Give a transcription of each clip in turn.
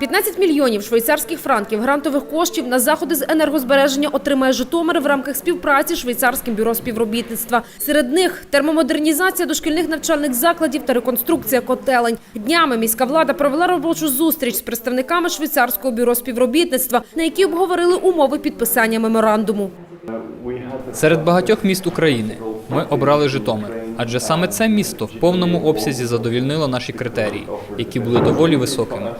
15 мільйонів швейцарських франків грантових коштів на заходи з енергозбереження отримає Житомир в рамках співпраці з Швейцарським бюро співробітництва. Серед них термомодернізація дошкільних навчальних закладів та реконструкція котелень. Днями міська влада провела робочу зустріч з представниками Швейцарського бюро співробітництва, на якій обговорили умови підписання меморандуму. Серед багатьох міст України ми обрали Житомир, адже саме це місто в повному обсязі задовільнило наші критерії, які були доволі високими.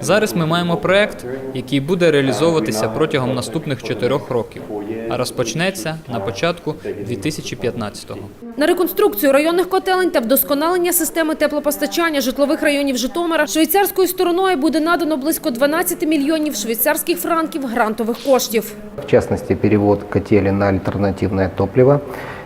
Зараз ми маємо проект, який буде реалізовуватися протягом наступних чотирьох років, а розпочнеться на початку 2015-го. На реконструкцію районних котелень та вдосконалення системи теплопостачання житлових районів Житомира швейцарською стороною буде надано близько 12 мільйонів швейцарських франків грантових коштів. В частности, перевод котелей на альтернативное топливо.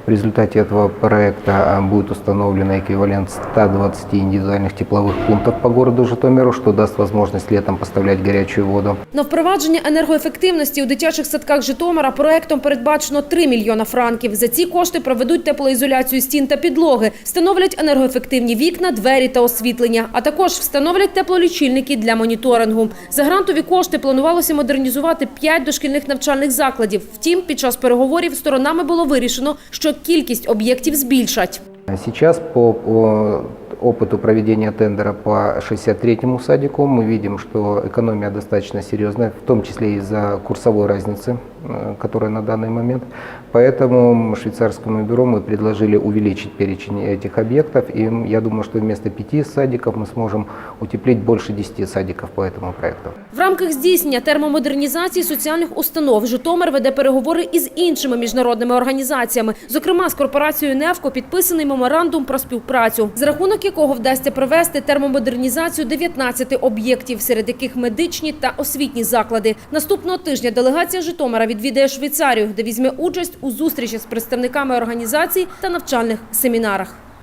В результате этого проекта а, будет установлен эквивалент 120 индивидуальных тепловых пунктов по городу Житомиру, что даст возможность летом поставлять горячую воду. На впровадження енергоефективності у дитячих садках Житомира проектом передбачено 3 мільйона франків. За ці кошти проведуть теплоізоляцію стін та підлоги, встановлять енергоефективні вікна, двері та освітлення, а також встановлять теплолічильники для моніторингу. За грантові кошти планувалося модернізувати 5 дошкільних навчальних закладів. Втім, під час переговорів сторонами було вирішено, що кількість об'єктів збільшать. А Сейчас по, по опыту проведения тендера по 63-му садику мы видим, что экономия достаточно серьезная, в том числе из-за курсовой разницы, э, которая на данный момент. Поэтому швейцарскому бюро мы предложили увеличить перечень этих объектов. И я думаю, что вместо пяти садиков мы сможем утеплить больше 10 садиков по этому проекту. В рамках здійснення термомодернізації соціальних установ Житомир веде переговори із іншими міжнародними організаціями, зокрема з корпорацією «Невко» підписаний меморандум про співпрацю, за рахунок якого вдасться провести термомодернізацію 19 об'єктів, серед яких медичні та освітні заклади. Наступного тижня делегація Житомира відвідає Швейцарію, де візьме участь у зустрічі з представниками організацій та навчальних семінарах.